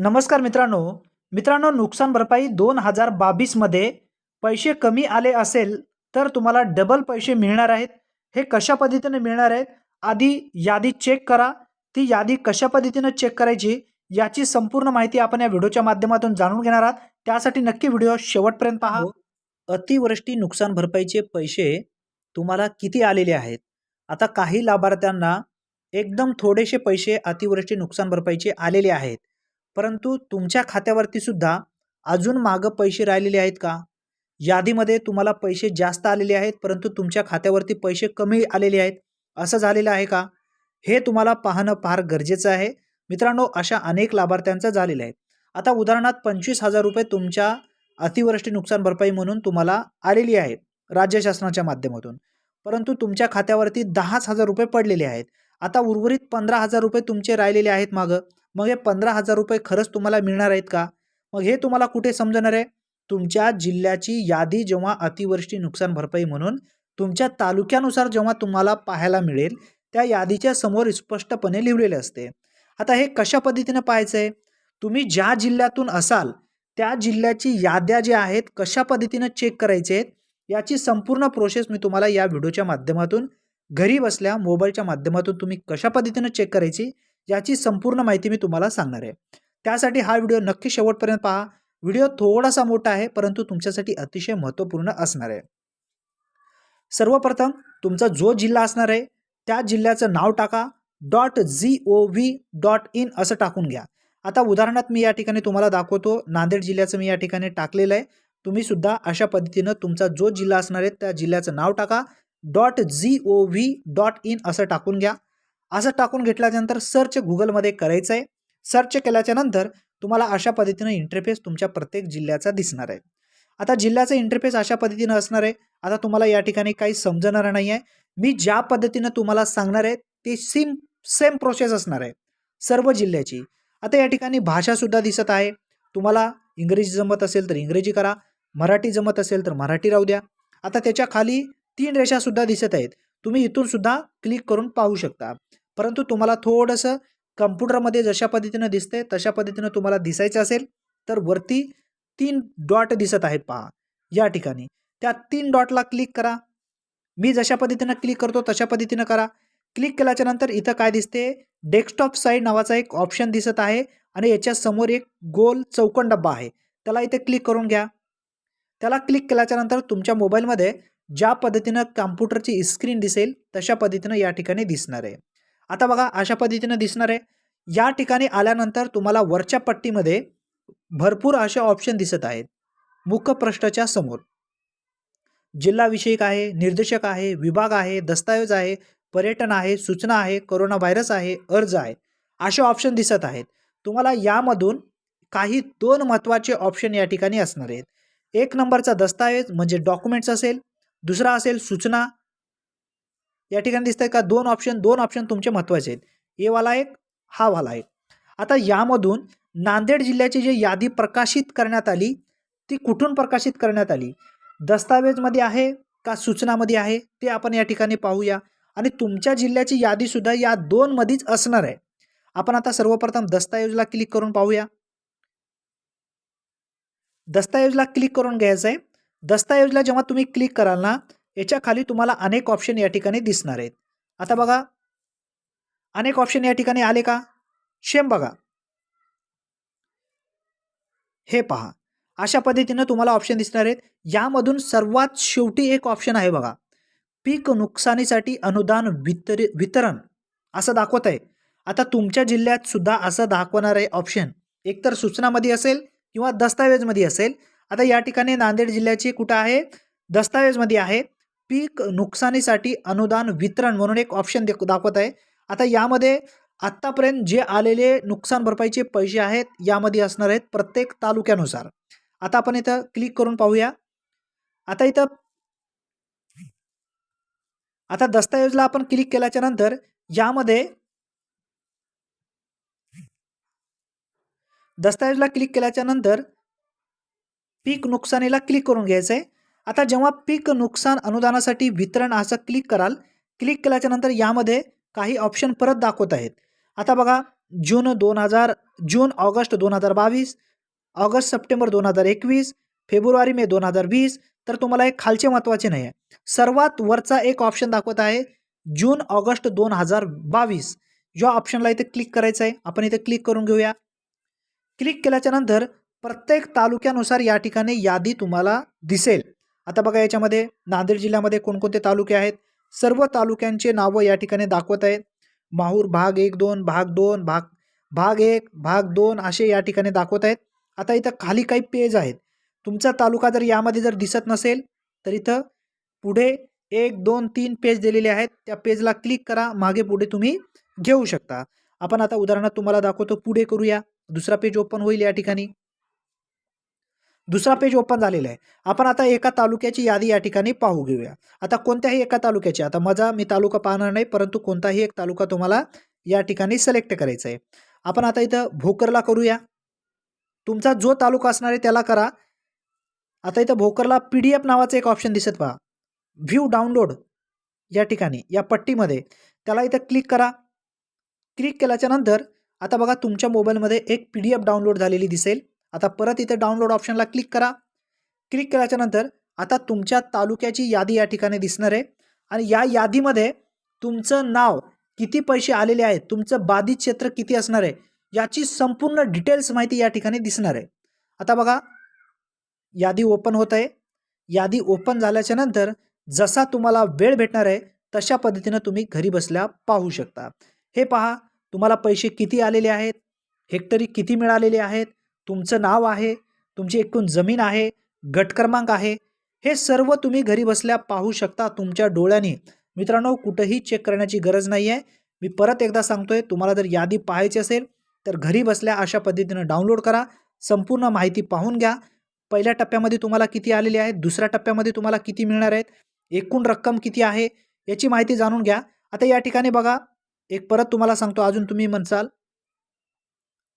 नमस्कार मित्रांनो. मित्रांनो नुकसान भरपाई दोन हजार बावीसमध्ये पैसे कमी आले असेल तर तुम्हाला डबल पैसे मिळणार आहेत. हे कशा पद्धतीने मिळणार आहेत? आधी यादी चेक करा. ती यादी कशा पद्धतीनं चेक करायची याची संपूर्ण माहिती आपण या व्हिडिओच्या माध्यमातून जाणून घेणार आहात. त्यासाठी नक्की व्हिडिओ शेवटपर्यंत पहा. अतिवृष्टी नुकसान भरपाईचे पैसे तुम्हाला किती आलेले आहेत? आता काही लाभार्थ्यांना एकदम थोडेसे पैसे अतिवृष्टी नुकसान भरपाईचे आलेले आहेत. परंतु तुमच्या खात्यावरती सुद्धा अजून मागं पैसे राहिलेले आहेत का? यादीमध्ये तुम्हाला पैसे जास्त आलेले आहेत परंतु तुमच्या खात्यावरती पैसे कमी आलेले आहेत. असं झालेलं आहे का? हे तुम्हाला पाहणं फार गरजेचं आहे. मित्रांनो अशा अनेक लाभार्थ्यांचं झालेलं आहे. आता उदाहरणार्थ पंचवीस हजार रुपये तुमच्या अतिवृष्टी नुकसान भरपाई म्हणून तुम्हाला आलेली आहे राज्य शासनाच्या माध्यमातून. परंतु तुमच्या खात्यावरती दहाच हजार रुपये पडलेले आहेत. आता उर्वरित पंधरा हजार रुपये तुमचे राहिलेले आहेत मागं. मग हे पंधरा हजार रुपये खरंच तुम्हाला मिळणार आहेत का? मग हे तुम्हाला कुठे समजणार आहे? तुमच्या जिल्ह्याची यादी जेव्हा अतिवृष्टी नुकसान भरपाई म्हणून तुमच्या तालुक्यानुसार जेव्हा तुम्हाला पाहायला मिळेल त्या यादीच्या समोर स्पष्टपणे लिहिलेले असते. आता हे कशा पद्धतीनं पाहायचं आहे तुम्ही ज्या जिल्ह्यातून असाल त्या जिल्ह्याची याद्या ज्या आहेत कशा पद्धतीनं चेक करायचे आहेत याची संपूर्ण प्रोसेस मी तुम्हाला या व्हिडिओच्या माध्यमातून घरी बसल्या मोबाईलच्या माध्यमातून तुम्ही कशा पद्धतीनं चेक करायची याची संपूर्ण माहिती मी तुम्हाला सांगणार आहे. त्यासाठी हा व्हिडिओ नक्की शेवटपर्यंत पहा. व्हिडिओ थोडासा मोठा आहे परंतु तुमच्यासाठी अतिशय महत्त्वपूर्ण असणार आहे. सर्वप्रथम तुमचा जो जिल्हा असणार आहे त्या जिल्ह्याचं नाव टाका. Dot G O V dot in असं टाकून घ्या. आता उदाहरणार्थ मी या ठिकाणी तुम्हाला दाखवतो. नांदेड जिल्ह्याचं मी या ठिकाणी टाकलेलं आहे. तुम्ही सुद्धा अशा पद्धतीनं तुमचा जो जिल्हा असणार आहे त्या जिल्ह्याचं नाव टाका. Dot G O V dot in असं टाकून घ्या. असं टाकून घेतल्यानंतर सर्च गुगलमध्ये करायचं आहे सर्च केल्याच्यानंतर तुम्हाला अशा पद्धतीनं इंटरफेस तुमच्या प्रत्येक जिल्ह्याचा दिसणार आहे. आता जिल्ह्याचं इंटरफेस अशा पद्धतीनं असणार आहे. आता तुम्हाला या ठिकाणी काही समजणार नाही आहे मी ज्या पद्धतीनं तुम्हाला सांगणार आहे ते सेम सेम प्रोसेस असणार आहे. सर्व जिल्ह्याची. आता या ठिकाणी भाषासुद्धा दिसत आहे. तुम्हाला इंग्रजी जमत असेल तर इंग्रजी करा. मराठी जमत असेल तर मराठी राहू द्या. आता त्याच्याखाली तीन रेषासुद्धा दिसत आहेत. तुम्ही इथून सुद्धा क्लिक करून पाहू शकता. परंतु तुम्हाला थोडंसं कम्प्युटरमध्ये जशा पद्धतीनं दिसतंय तशा पद्धतीनं तुम्हाला दिसायचं असेल तर वरती तीन डॉट दिसत आहेत पहा. या ठिकाणी. त्या तीन डॉटला क्लिक करा. मी जशा पद्धतीनं क्लिक करतो तशा पद्धतीनं करा. क्लिक केल्याच्यानंतर इथं काय दिसते? डेस्कटॉप साईड नावाचा एक ऑप्शन दिसत आहे आणि याच्या समोर एक गोल चौकन डब्बा आहे. त्याला इथे क्लिक करून घ्या. त्याला क्लिक केल्याच्यानंतर तुमच्या मोबाईलमध्ये ज्या पद्धतीनं कम्प्युटरची स्क्रीन दिसेल तशा पद्धतीनं या ठिकाणी दिसणार आहे. आता बघा अशा पद्धतीनं दिसणार आहे. या ठिकाणी आल्यानंतर तुम्हाला वरच्या पट्टीमध्ये भरपूर असे ऑप्शन दिसत आहेत. मुखपृष्ठाच्या समोर. जिल्हाविषयक आहे निर्देशक आहे विभाग आहे दस्तावेज आहे पर्यटन आहे सूचना आहे कोरोना व्हायरस आहे अर्ज आहे. असे ऑप्शन दिसत आहेत. तुम्हाला यामधून काही दोन महत्त्वाचे ऑप्शन या ठिकाणी असणार आहेत. एक नंबरचा दस्तावेज म्हणजे डॉक्युमेंट्स असेल दुसरा असेल सूचना. या ठिकाणी दिसतंय आहे का दोन ऑप्शन दोन ऑप्शन तुमचे महत्त्वाचे आहेत. ए वाला एक हा वाला एक. आता यामधून नांदेड जिल्ह्याची जी यादी प्रकाशित करण्यात आली ती कुठून प्रकाशित करण्यात आली? दस्तावेजमध्ये आहे का सूचनामध्ये आहे? ते आपण या ठिकाणी पाहूया. आणि तुमच्या जिल्ह्याची यादीसुद्धा या दोनमध्येच असणार आहे. आपण आता सर्वप्रथम दस्तावेजला क्लिक करून पाहूया. दस्तावेजला क्लिक करून घ्यायचं आहे दस्तऐवजला जेव्हा तुम्ही क्लिक कराल ना याच्या खाली तुम्हाला अनेक ऑप्शन या ठिकाणी दिसणार आहेत. आता बघा. अनेक ऑप्शन या ठिकाणी आले का? शेम बघा. हे पहा. अशा पद्धतीनं तुम्हाला ऑप्शन दिसणार आहेत. यामधून सर्वात शेवटी एक ऑप्शन आहे बघा. पीक नुकसानीसाठी अनुदान वितर वितरण. असं दाखवत आहे. आता तुमच्या जिल्ह्यात सुद्धा असं दाखवणार आहे ऑप्शन एकतर सूचनामध्ये असेल किंवा दस्तावेजमध्ये असेल. आता या ठिकाणी नांदेड जिल्ह्याची कुठं आहे? दस्तावेजमध्ये आहे. पीक नुकसानीसाठी अनुदान वितरण म्हणून एक ऑप्शन दाखवत आहे. आता यामध्ये आत्तापर्यंत जे आलेले नुकसान भरपाईचे पैसे आहेत यामध्ये असणार आहेत प्रत्येक तालुक्यानुसार. आता आपण इथं क्लिक करून पाहूया. आता इथं आता दस्तावेजला आपण क्लिक केल्याच्यानंतर यामध्ये दस्तावेजला क्लिक केल्याच्यानंतर पीक नुकसानीला क्लिक करून घ्यायचं आहे आता जेव्हा पीक नुकसान अनुदानासाठी वितरण असं क्लिक कराल क्लिक केल्याच्यानंतर यामध्ये काही ऑप्शन परत दाखवत आहेत. आता बघा जून दोन हजार जून ऑगस्ट दोन हजार बावीस ऑगस्ट सप्टेंबर दोन हजार एकवीस फेब्रुवारी मे दोन हजार वीस तर तुम्हाला एक खालचे महत्त्वाचे नाही आहे सर्वात वरचा एक ऑप्शन दाखवत आहे जून ऑगस्ट दोन हजार बावीस. या ऑप्शनला इथे क्लिक करायचं आहे आपण इथे क्लिक करून घेऊया. क्लिक केल्याच्यानंतर प्रत्येक तालुक्यानुसार या ठिकाणी यादी तुम्हाला दिसेल. आता बघा याच्यामध्ये नांदेड जिल्ह्यामध्ये कोणकोणते तालुके आहेत? सर्व तालुक्यांचे नावं या ठिकाणी दाखवत आहेत. माहूर भाग एक दोन भाग दोन भाग भाग एक भाग दोन असे या ठिकाणी दाखवत आहेत. आता इथं खाली काही पेज आहेत. तुमचा तालुका जर यामध्ये जर दिसत नसेल तर इथं पुढे एक दोन तीन पेज दिलेले आहेत. त्या पेजला क्लिक करा मागे पुढे तुम्ही घेऊ शकता. आपण आता उदाहरणार्थ तुम्हाला दाखवतो पुढे करूया. दुसरा पेज ओपन होईल या ठिकाणी. दुसरा पेज ओपन झालेला आहे. आपण आता एका तालुक्याची यादी या ठिकाणी पाहू घेऊया. आता कोणत्याही एका तालुक्याची आता माझा मी तालुका पाहणार नाही परंतु कोणताही एक तालुका तुम्हाला या ठिकाणी सिलेक्ट करायचा आहे आपण आता इथं भोकरला करूया. तुमचा जो तालुका असणार आहे त्याला करा. आता इथं भोकरला पी डी एफ नावाचं एक ऑप्शन दिसत पहा. व्ह्यू डाउनलोड या ठिकाणी या पट्टीमध्ये. त्याला इथं क्लिक करा. क्लिक केल्याच्यानंतर आता बघा तुमच्या मोबाईलमध्ये एक पी डी एफ डाउनलोड झालेली दिसेल. आता परत इथे डाउनलोड ऑप्शनला क्लिक करा. क्लिक केल्याच्यानंतर आता तुमच्या तालुक्याची यादी या ठिकाणी दिसणार आहे. आणि या यादीमध्ये तुमचं नाव किती पैसे आलेले आहेत तुमचं बाधित क्षेत्र किती असणार आहे याची संपूर्ण डिटेल्स माहिती या ठिकाणी दिसणार आहे. आता बघा यादी ओपन होत आहे. यादी ओपन झाल्याच्यानंतर जसा तुम्हाला वेळ भेटणार आहे तशा पद्धतीनं तुम्ही घरी बसल्या पाहू शकता. हे पहा तुम्हाला पैसे किती आलेले आहेत हेक्टरी किती मिळालेले आहेत तुमचं नाव आहे तुमची एकूण जमीन आहे गट क्रमांक आहे हे सर्व तुम्ही घरी बसल्या पाहू शकता तुमच्या डोळ्यांनी. मित्रांनो कुठंही चेक करण्याची गरज नाही आहे मी परत एकदा सांगतोय तुम्हाला जर यादी पाहायची असेल तर घरी बसल्या अशा पद्धतीनं डाउनलोड करा संपूर्ण माहिती पाहून घ्या. पहिल्या टप्प्यामध्ये तुम्हाला किती आलेली आहे दुसऱ्या टप्प्यामध्ये तुम्हाला किती मिळणार आहेत एकूण रक्कम किती आहे याची माहिती जाणून घ्या. आता या ठिकाणी बघा एक परत तुम्हाला सांगतो अजून तुम्ही म्हणसाल.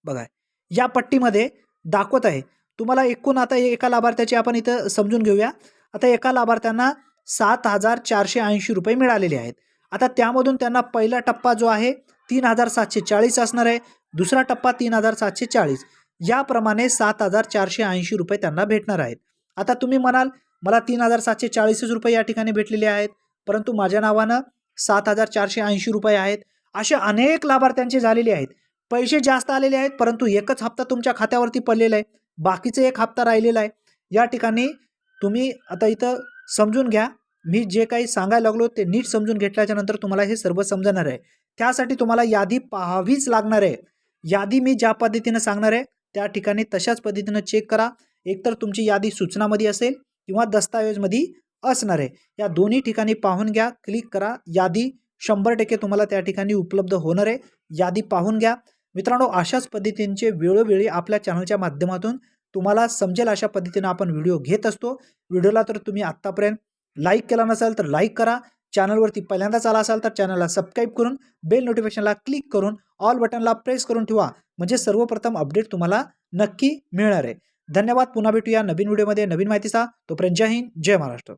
बघा या पट्टीमध्ये दाखवत आहे. तुम्हाला एकूण आता एका लाभार्थ्याची आपण इथं समजून घेऊया. आता एका लाभार्थ्यांना सात हजार चारशे ऐंशी रुपये मिळालेले आहेत. आता त्यामधून त्यांना पहिला टप्पा जो आहे तीन हजार सातशे चाळीस असणार आहे. दुसरा टप्पा तीन हजार सातशे चाळीस. याप्रमाणे सात हजार चारशे ऐंशी रुपये त्यांना भेटणार आहेत. आता तुम्ही म्हणाल मला तीन हजार सातशे चाळीसच रुपये या ठिकाणी भेटलेले आहेत परंतु माझ्या नावानं सात हजार चारशे ऐंशी रुपये आहेत. असे अनेक लाभार्थ्यांचे झालेले आहेत. पैसे जास्त आलेले आहेत परंतु एकच हप्ता तुमच्या खात्यावरती पडलेला आहे. बाकीचं एक हप्ता राहिलेला आहे. या ठिकाणी तुम्ही आता इथं समजून घ्या. मी जे काही सांगायला लागलो ते नीट समजून घेतल्याच्या नंतर तुम्हाला हे सर्व समजणार आहे. त्यासाठी तुम्हाला यादी पाहावीच लागणार आहे. यादी मी ज्या पद्धतीनं सांगणार आहे त्या ठिकाणी तशाच पद्धतीनं चेक करा. एकतर तुमची यादी सूचनामध्ये असेल किंवा दस्तावेजमध्ये असणार आहे. या दोन्ही ठिकाणी पाहून घ्या क्लिक करा. यादी शंभर टक्के तुम्हाला त्या ठिकाणी उपलब्ध होणार आहे. यादी पाहून घ्या. मित्रांनो अशाच पद्धतींचे वेळोवेळी आपल्या चॅनलच्या माध्यमातून तुम्हाला समजेल अशा पद्धतीनं आपण व्हिडिओ घेत असतो. व्हिडिओला तर तुम्ही आत्तापर्यंत लाईक केला नसाल तर लाईक करा. चॅनलवरती पहिल्यांदाच आला असाल तर चॅनलला सबस्क्राईब करून बेल नोटिफिकेशनला क्लिक करून ऑल बटनला प्रेस करून ठेवा. म्हणजे सर्वप्रथम अपडेट तुम्हाला नक्की मिळणार आहे. धन्यवाद. पुन्हा भेटूया नवीन व्हिडिओमध्ये. नवीन माहितीचा तोपर्यंत जय हिंद जय महाराष्ट्र.